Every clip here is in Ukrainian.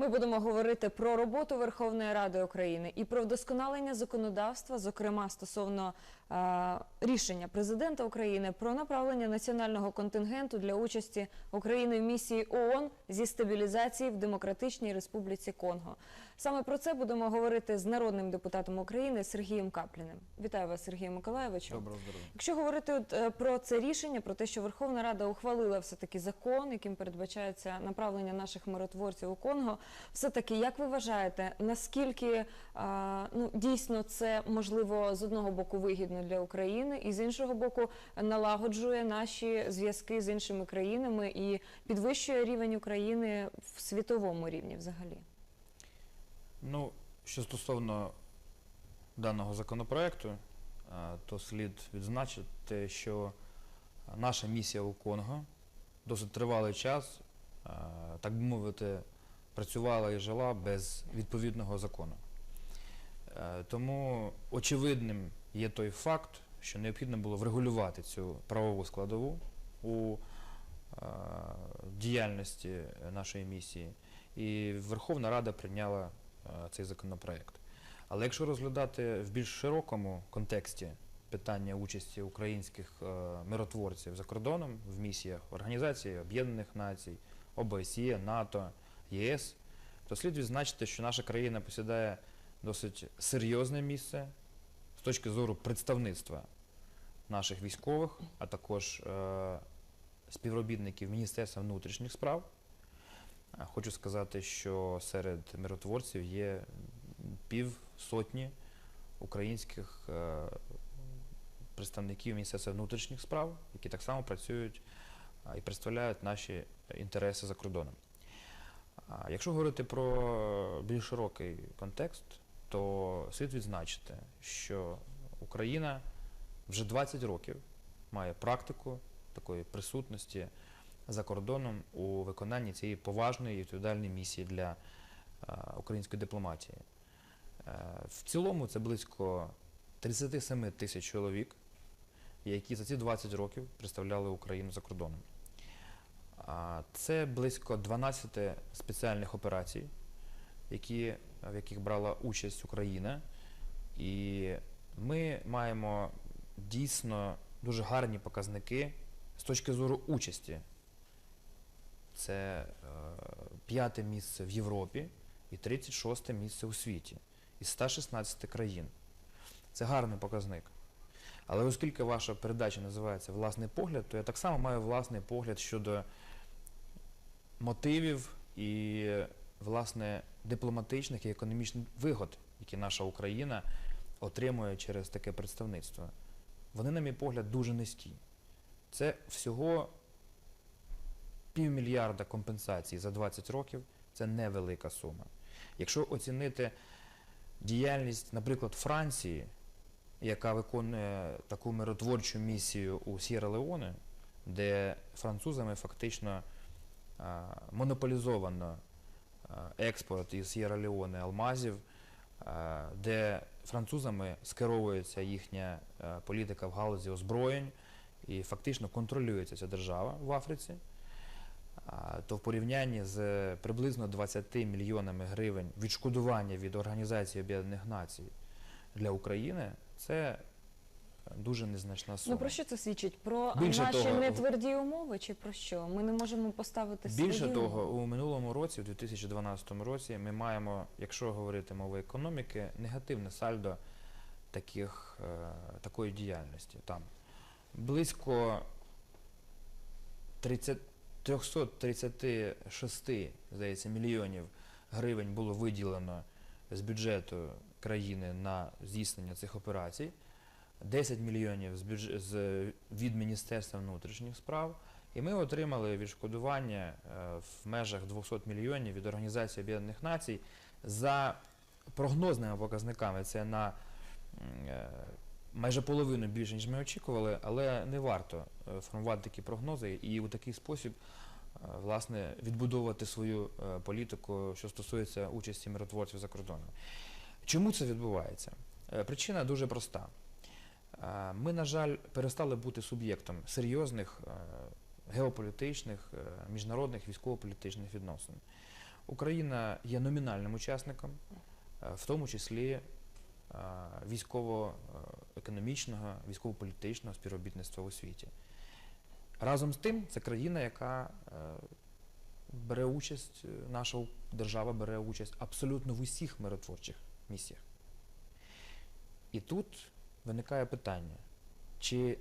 Ми будемо говорити про роботу Верховної Ради України і про вдосконалення законодавства, зокрема стосовно е, рішення президента України про направлення національного контингенту для участі України в місії ООН зі стабілізації в Демократичній Республіці Конго. Саме про це будемо говорити з народним депутатом України Сергієм Капліним. Вітаю вас, Сергію Миколаєвичу. Доброго здоров'я. Якщо говорити от, е, про це рішення, про те, що Верховна Рада ухвалила все-таки закон, яким передбачається направлення наших миротворців у Конго, все-таки як ви вважаєте, наскільки а, ну, дійсно це можливо з одного боку вигідно для України, і з іншого боку налагоджує наші зв'язки з іншими країнами і підвищує рівень України в світовому рівні взагалі? Ну, що стосовно даного законопроекту, е, то слід відзначити, що наша місія у Конго досить тривалий час, е, так би мовити, працювала і жила без відповідного закону. Е, Тому очевидним є той факт, що необхідно було врегулювати цю правову складову у діяльності нашої місії. І Верховна Рада прийняла цей законопроект. Але якщо розглядати в більш широкому контексті питання участі українських е, миротворців за кордоном в місіях Організації Об'єднаних Націй, ОБСЄ, НАТО, ЄС, то слід відзначити, що наша країна посідає досить серйозне місце з точки зору представництва наших військових, а також е, співробітників Міністерства внутрішніх справ. Хочу сказати, що серед миротворців є пів сотні українських е, представників Міністерства внутрішніх справ, які так само працюють і представляють наші інтереси за кордоном. Якщо говорити про більш широкий контекст, то слід відзначити, що Україна вже 20 років має практику такої присутності за кордоном у виконанні цієї поважної і відповідальної місії для е, української дипломатії. Е, В цілому це близько 37 тисяч чоловік, які за ці 20 років представляли Україну за кордоном. Це близько 12 спеціальних операцій, які, в яких брала участь Україна. І ми маємо дійсно дуже гарні показники з точки зору участі. Це е, п'яте місце в Європі і 36 місце у світі із 116 країн. Це гарний показник. Але оскільки ваша передача називається Власний погляд, то я так само маю власний погляд щодо мотивів і, власне, дипломатичних і економічних вигод, які наша Україна отримує через таке представництво. Вони, на мій погляд, дуже низькі. Це всього півмільярда компенсацій за 20 років це невелика сума. Якщо оцінити діяльність, наприклад, Франції, яка виконує таку миротворчу місію у Сєра Леоне, де французами фактично монополізовано експорт із Сєра Леоне алмазів, де французами скеровується їхня політика в галузі озброєнь і фактично контролюється ця держава в Африці, то в порівнянні з приблизно 20 мільйонами гривень відшкодування від Організації Об'єднаних Націй для України це дуже незначна сума. Ну про що це свідчить? Про Більше наші того, нетверді умови чи про що? Ми не можемо поставити Більше свої того, у минулому році, у 2012 році, ми маємо, якщо говорити мовою економіки, негативне сальдо таких, е, такої діяльності. Там близько 30, 336, здається, мільйонів гривень було виділено з бюджету країни на здійснення цих операцій. 10 мільйонів з бюдж... з... від Міністерства внутрішніх справ, і ми отримали відшкодування е, в межах 200 мільйонів від Організації Об'єднаних Націй за прогнозними показниками. Це на е, майже половину більше, ніж ми очікували, але не варто е, формувати такі прогнози і у такий спосіб е, власне відбудовувати свою е, політику, що стосується участі миротворців за кордоном. Чому це відбувається? Причина дуже проста. Ми, на жаль, перестали бути суб'єктом серйозних геополітичних, міжнародних військово-політичних відносин. Україна є номінальним учасником, в тому числі військово-економічного, військово-політичного співробітництва у світі. Разом з тим, це країна, яка е, бере участь, е, наша держава бере участь абсолютно в усіх миротворчих місіях. І тут виникає питання, чи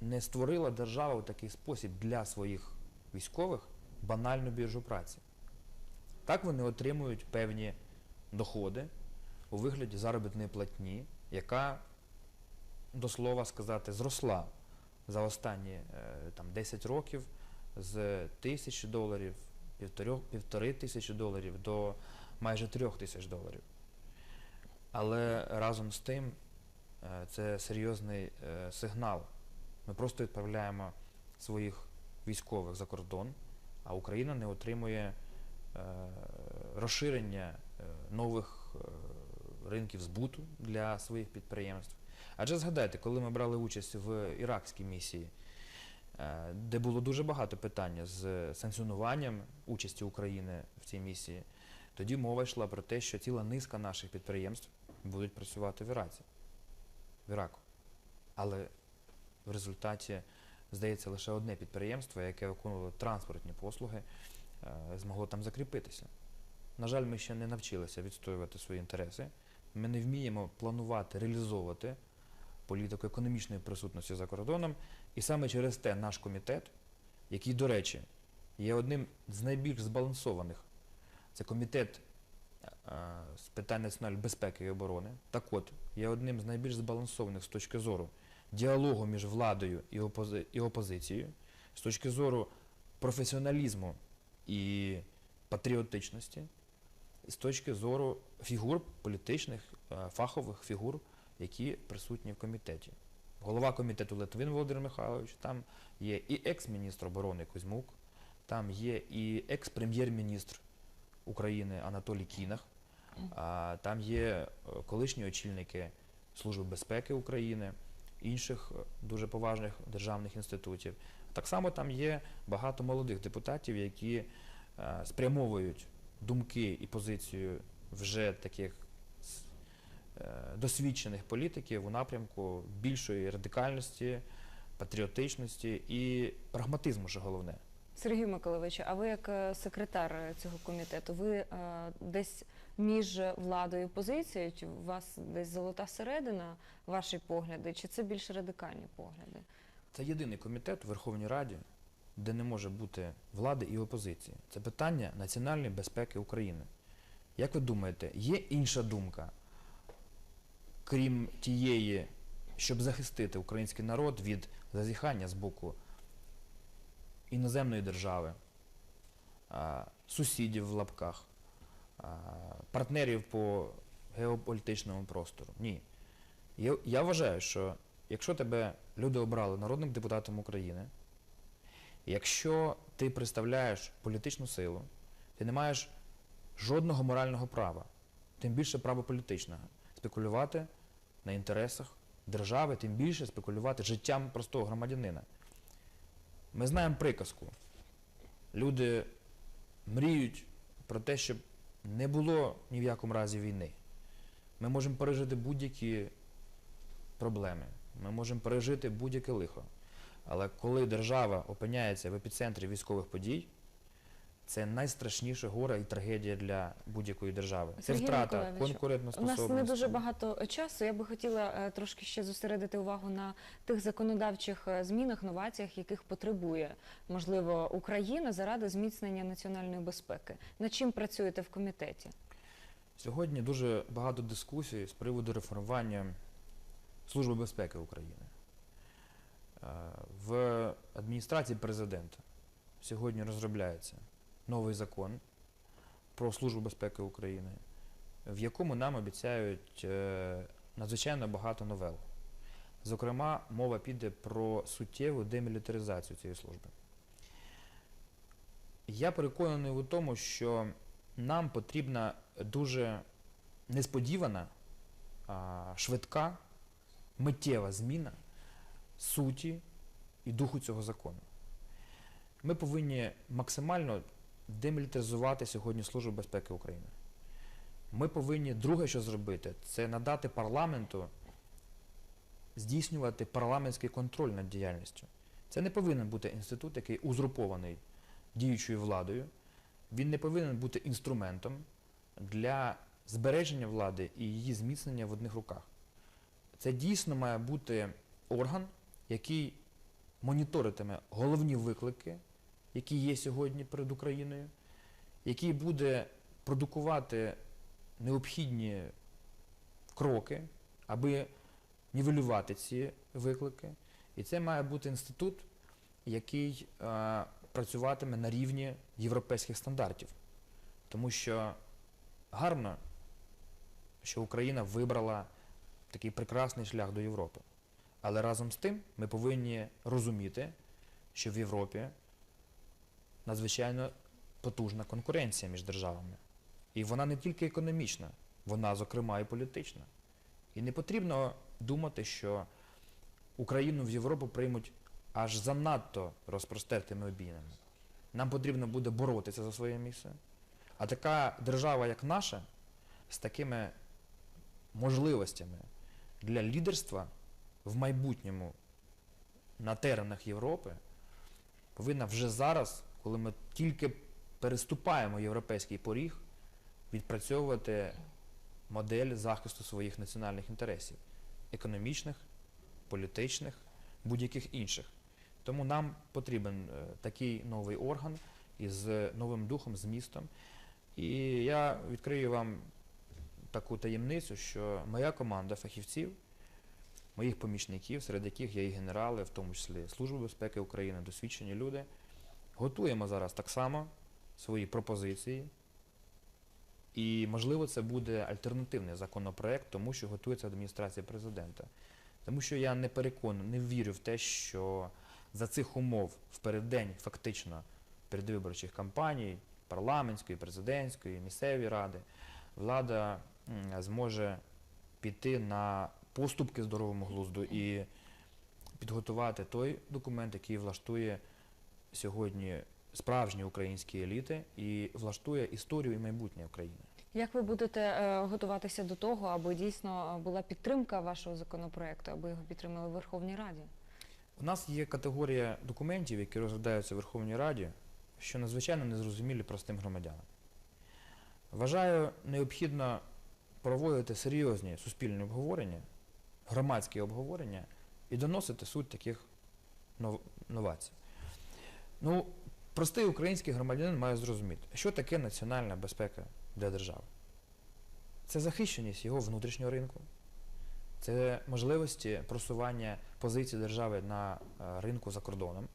не створила держава у такий спосіб для своїх військових банальну біржу праці? Так вони отримують певні доходи у вигляді заробітної платні, яка, до слова сказати, зросла за останні е, там, 10 років з тисячі доларів, півтори, тисячі доларів до майже трьох тисяч доларів. Але разом з тим е, це серйозний е, сигнал. Ми просто відправляємо своїх військових за кордон, а Україна не отримує розширення нових ринків збуту для своїх підприємств. Адже згадайте, коли ми брали участь в іракській місії, е, де було дуже багато питання з санкціонуванням участі України в цій місії, тоді мова йшла про те, що ціла низка наших підприємств будуть працювати в Іраці, в Іраку. Але в результаті, здається, лише одне підприємство, яке виконувало транспортні послуги, е, змогло там закріпитися. На жаль, ми ще не навчилися відстоювати свої інтереси. Ми не вміємо планувати, реалізовувати політику економічної присутності за кордоном. І саме через те наш комітет, який, до речі, є одним з найбільш збалансованих, це комітет е, з питань національної безпеки і оборони. Так от, є одним з найбільш збалансованих з точки зору діалогу між владою і, опози- і опозицією, з точки зору професіоналізму і патріотичності, з точки зору фігур політичних, е, фахових фігур, які присутні в комітеті. Голова комітету Литвин Володимир Михайлович, там є і екс-міністр оборони Кузьмук, там є і екс-прем'єр-міністр України Анатолій Кінах, там є е, колишні очільники Служби безпеки України, інших е, дуже поважних державних інститутів. Так само там є багато молодих депутатів, які спрямовують думки і позицію вже таких е, досвідчених політиків у напрямку більшої радикальності, патріотичності і прагматизму, що головне. Сергію Миколайовичу, а ви як е, секретар цього комітету, ви е, десь між владою і опозицією, чи у вас десь золота середина, ваші погляди, чи це більш радикальні погляди? Це єдиний комітет у Верховній Раді, де не може бути влади і опозиції. Це питання національної безпеки України. Як ви думаєте, є інша думка, крім тієї, щоб захистити український народ від зазіхання з боку іноземної держави, сусідів в лапках, партнерів по геополітичному простору? Ні. Я, вважаю, що якщо тебе люди обрали народним депутатом України, якщо ти представляєш політичну силу, ти не маєш жодного морального права, тим більше права політичного, спекулювати на інтересах держави, тим більше спекулювати життям простого громадянина. Ми знаємо приказку. Люди мріють про те, щоб не було ні в якому разі війни. Ми можемо пережити будь-які проблеми. Ми можемо пережити будь-яке лихо. Але коли держава опиняється в епіцентрі військових подій, це найстрашніше горе і трагедія для будь-якої держави. Це Сергій втрата Миколайовичу, У конкурентоспособності. нас не дуже багато часу. Я би хотіла е, трошки ще зосередити увагу на тих законодавчих е, змінах, новаціях, яких потребує можливо Україна заради зміцнення національної безпеки. Над чим працюєте в комітеті? Сьогодні дуже багато дискусій з приводу реформування Служби безпеки України. Е, В адміністрації президента сьогодні розробляється новий закон про Службу безпеки України, в якому нам обіцяють е, надзвичайно багато новел. Зокрема, мова піде про суттєву демілітаризацію цієї служби. Я переконаний у тому, що нам потрібна дуже несподівана, швидка, миттєва зміна суті і духу цього закону. Ми повинні максимально демілітаризувати сьогодні Службу безпеки України. Ми повинні друге, що зробити, це надати парламенту здійснювати парламентський контроль над діяльністю. Це не повинен бути інститут, який узурпований діючою владою. Він не повинен бути інструментом для збереження влади і її зміцнення в одних руках. Це дійсно має бути орган, який моніторитиме головні виклики, які є сьогодні перед Україною, який буде продукувати необхідні кроки, аби нівелювати ці виклики. І це має бути інститут, який е, працюватиме на рівні європейських стандартів. Тому що гарно, що Україна вибрала такий прекрасний шлях до Європи. Але разом з тим ми повинні розуміти, що в Європі надзвичайно потужна конкуренція між державами. І вона не тільки економічна, вона, зокрема, і політична. І не потрібно думати, що Україну в Європу приймуть аж занадто розпростертими обійнами. Нам потрібно буде боротися за своє місце. А така держава, як наша, з такими можливостями для лідерства в майбутньому на теренах Європи, повинна вже зараз, коли ми тільки переступаємо європейський поріг, відпрацьовувати модель захисту своїх національних інтересів економічних, політичних, будь-яких інших. Тому нам потрібен е, такий новий орган із новим духом, змістом. І я відкрию вам таку таємницю, що моя команда фахівців, моїх помічників, серед яких є і генерали, в тому числі Служби безпеки України, досвідчені люди, готуємо зараз так само свої пропозиції. І, можливо, це буде альтернативний законопроект, тому що готується адміністрація президента. Тому що я не переконаний, не вірю в те, що за цих умов в фактично передвиборчих кампаній, парламентської, президентської, місцевої ради, влада зможе піти на поступки здоровому глузду і підготувати той документ, який влаштує сьогодні справжні українські еліти і влаштує історію і майбутнє України. Як ви будете е, готуватися до того, аби дійсно була підтримка вашого законопроекту, аби його підтримали в Верховній Раді? У нас є категорія документів, які розглядаються в Верховній Раді, що надзвичайно незрозумілі простим громадянам. Вважаю, необхідно проводити серйозні суспільні обговорення, громадські обговорення і доносити суть таких нов- новацій. Ну, простий український громадянин має зрозуміти, що таке національна безпека для держави. Це захищеність його внутрішнього ринку, це можливості просування позицій держави на е, ринку за кордоном,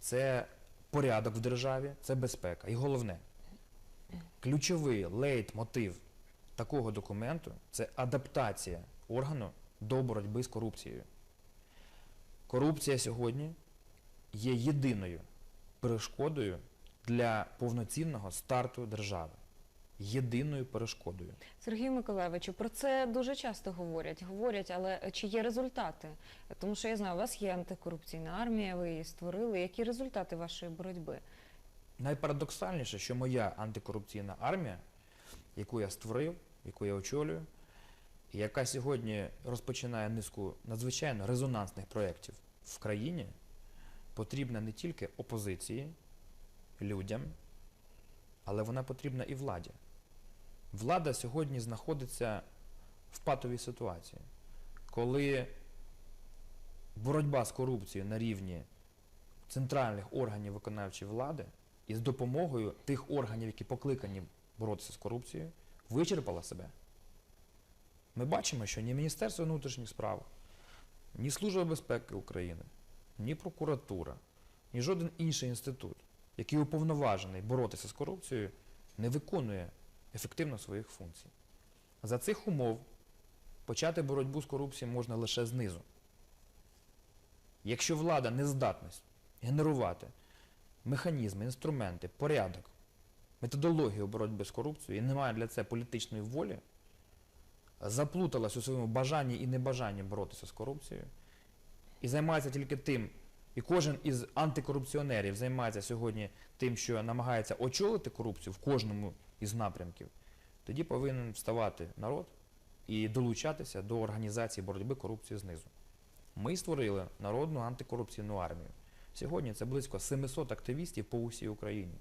це порядок в державі, це безпека. І головне, ключовий лейтмотив такого документу це адаптація органу до боротьби з корупцією. Корупція сьогодні є єдиною перешкодою для повноцінного старту держави. Єдиною перешкодою. Сергію Миколаєвичу, про це дуже часто говорять. Говорять, але чи є результати? Тому що я знаю, у вас є антикорупційна армія, ви її створили. Які результати вашої боротьби? Найпарадоксальніше, що моя антикорупційна армія, яку я створив, яку я очолюю, яка сьогодні розпочинає низку надзвичайно резонансних проєктів в країні, потрібна не тільки опозиції, людям, але вона потрібна і владі. Влада сьогодні знаходиться в патовій ситуації, коли боротьба з корупцією на рівні центральних органів виконавчої влади і з допомогою тих органів, які покликані боротися з корупцією, вичерпала себе. Ми бачимо, що ні Міністерство внутрішніх справ, ні Служба безпеки України, ні прокуратура, ні жоден інший інститут, який уповноважений боротися з корупцією, не виконує ефективно своїх функцій. За цих умов почати боротьбу з корупцією можна лише знизу. Якщо влада не здатна генерувати механізми, інструменти, порядок, методологію боротьби з корупцією і немає для це політичної волі, заплуталась у своєму бажанні і небажанні боротися з корупцією і займається тільки тим, і кожен із антикорупціонерів займається сьогодні тим, що намагається очолити корупцію в кожному із напрямків, тоді повинен вставати народ і долучатися до організації боротьби корупції знизу. Ми створили народну антикорупційну армію. Сьогодні це близько 700 активістів по усій Україні.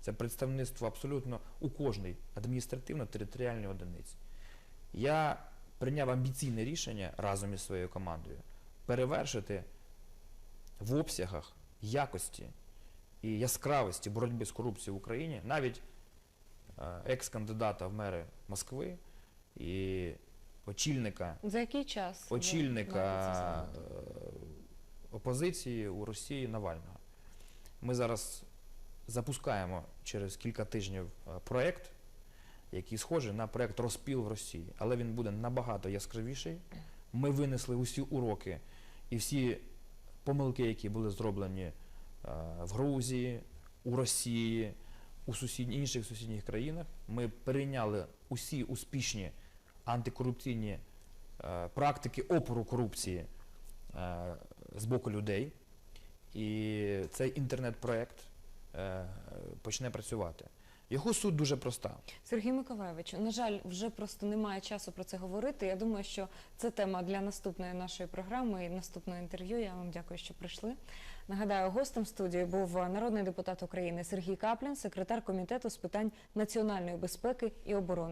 Це представництво абсолютно у кожній адміністративно-територіальній одиниці. Я прийняв амбіційне рішення разом із своєю командою перевершити в обсягах якості і яскравості боротьби з корупцією в Україні навіть е, екс-кандидата в мери Москви і очільника За який час? очільника е, опозиції у Росії Навального. Ми зараз запускаємо через кілька тижнів е, проєкт, який схожий на проєкт розпіл в Росії, але він буде набагато яскравіший. Ми винесли усі уроки і всі помилки, які були зроблені е, в Грузії, у Росії, у сусідні, інших сусідніх країнах. Ми перейняли усі успішні антикорупційні е, практики опору корупції е, з боку людей. І цей інтернет-проект почне працювати. Його суть дуже проста. Сергій Миколаєвич, на жаль, вже просто немає часу про це говорити. Я думаю, що це тема для наступної нашої програми і наступного інтерв'ю. Я вам дякую, що прийшли. Нагадаю, гостем студії був народний депутат України Сергій Каплін, секретар комітету з питань національної безпеки і оборони.